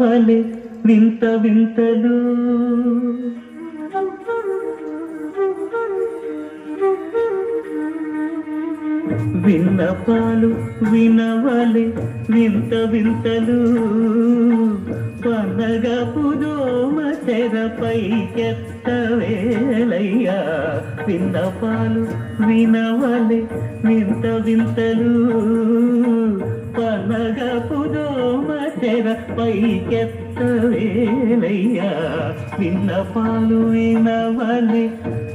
వలె వింత వింతలు. విన్నపాలు వినవలే వింత వింతలు. పండగ పుదోమ తెరపై వేలయ్యా. విన్నపాలు వినవలే వింత వింతలు. పండగ తెర తెరపై నిన్న పాలు వినవలే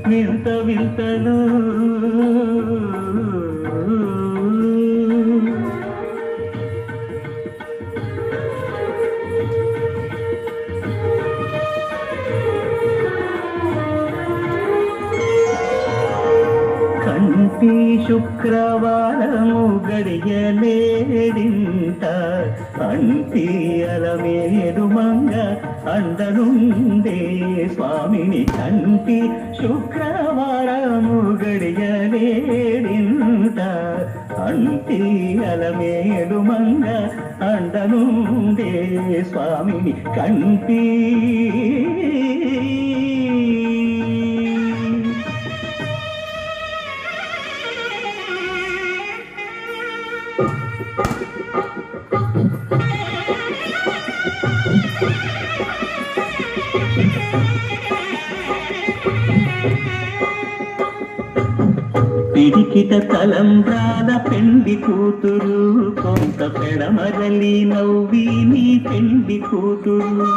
వింత వింతలు. శుక్రవారము గడియలేడింత అంటి అలమేరు మంగ అందరుండే స్వామిని కంటి శుక్రవారము గడియలేడింత అంటి అలమేడు మంగ అందరుండే స్వామిని కంటి పిడికిట తలంబ్రాల పెండి కూతురు కొంత పెడమరలి నవ్వి నీ పెండి కూతురు.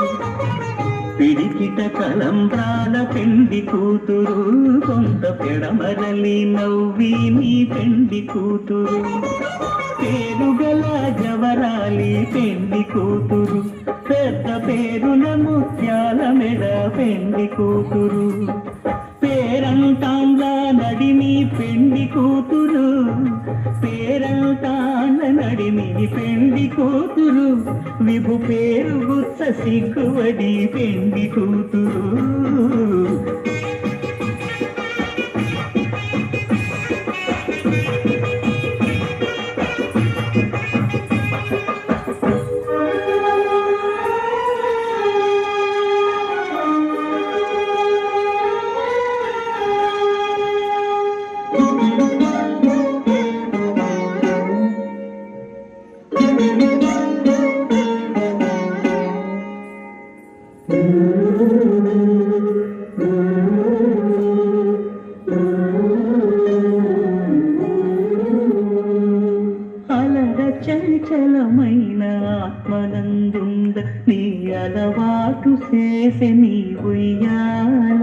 పిడికిట తలంబ్రాల పెండి కూతురు కొంత పెడమరలి నవ్వి నీ పెండి కూతురు. పేరుగల జవరాలి పెండి కూతురు. పెద్ద పేరుల ముత్యాల మెడ పెండి కూతురు. పేరంటాండ్ల నడిమి పెండి కూతురు. పేరంటాండ్ల నడిమి పెండి కూతురు. విభు పేరు గుత్స సిగ్గువడి పెండి కూతురు. చంచలమైన ఆత్మనందుంద నీ అలవాటు చేసే నీ ఉయ్యాల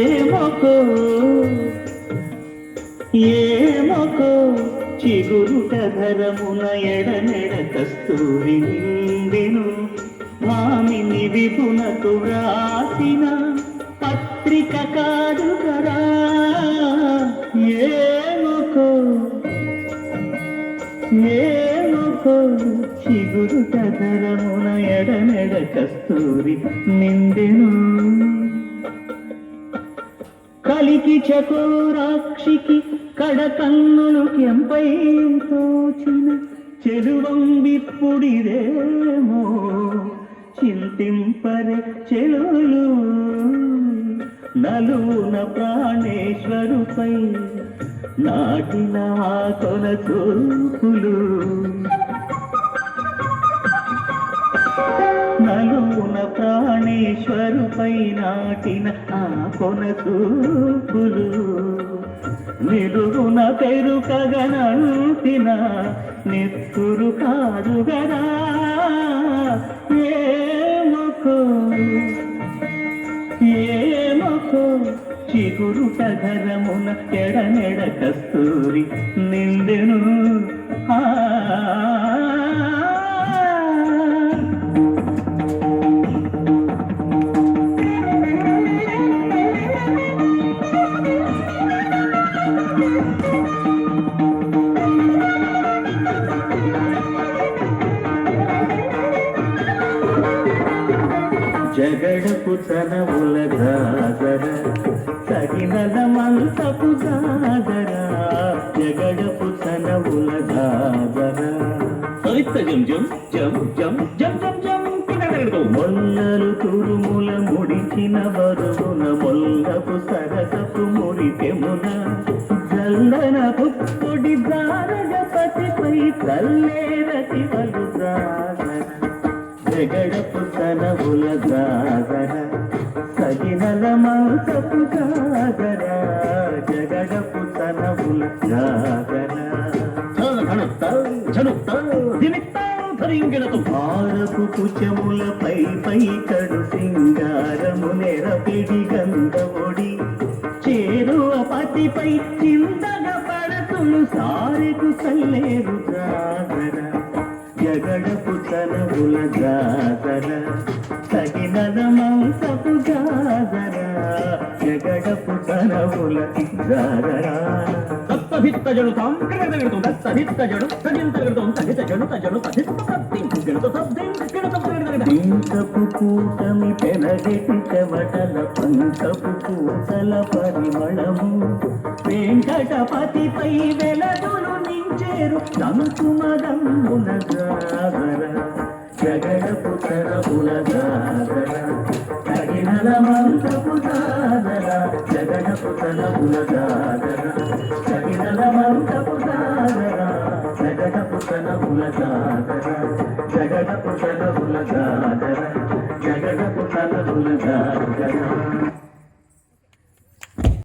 చిగురుట ఎడనెడ కస్తూరి నిండెను. భామిని విపునకు వ్రాసిన పత్రిక కాదు కదా ఏమకో ఏమకో చిగురుట ఎడనెడ కస్తూరి నిండెను. కలికి చకోరాక్షికి కడకన్నులు కెంపై తోచిన చెలువంబిప్పుడిదేమో చింతింపరే చెలులు. నలున ప్రాణేశ్వరుపై నాటిన ఆ కొన చూపులు. నలున ప్రాణేశ్వరుపై నాటిన ఆ కొన చూపులు. నిలుగున పెరుకగనంటిన నెత్తురు కాదు గదా ఏమకో చిగురు సగరమున ఎడనెడ కస్తూరి నిందెను. ఆ జగడపు తనముల గాగర తగినల మంతపు గాగర జగడపు తనముల గాగర సరిత జం జం జం జం జం. జం జం. మొల్లలు తురుముల ముడిచిన బరువున మొల్లపు సరసపు మురికెమున జల్లన పుప్పొడి జారగపతిపై తల్లేరటి వలు జాగర జగడపు తనవుల జాగర సగినల మాసపు జాగర జగడపు తనవుల జాగర భారపు కుచములపై పై కడు సింగారము నెరపిడి గంధముడి చేరువ పతిపై చింతగ పడతులు సారెకు సల్లేరు జాగర జగడపు తనవుల జాగర తగినల మాంసపు జాగర జగడపు తనవుల జాగర తత్తహిత్త జడు తాం కడగడగడు తత్తహిత్త జడు తజింతగడు తహిత జడు తజడు తహిత తత్తిం గడత తద్దిం గడత గడగడ పింకపు కూటమి పెనగెటి చెవటల పంకపు పూసల పరిమళము. వెంకటపతిపై వెలదులు పేరు సంకుమదమ్మున జాగర జగడపు తరముల జాగర తగినల మంత్రపు జాగర జగడపు తరముల జాగర తగినల మంత్రపు జాగర జగడపు తరముల జాగర జగడపు తరముల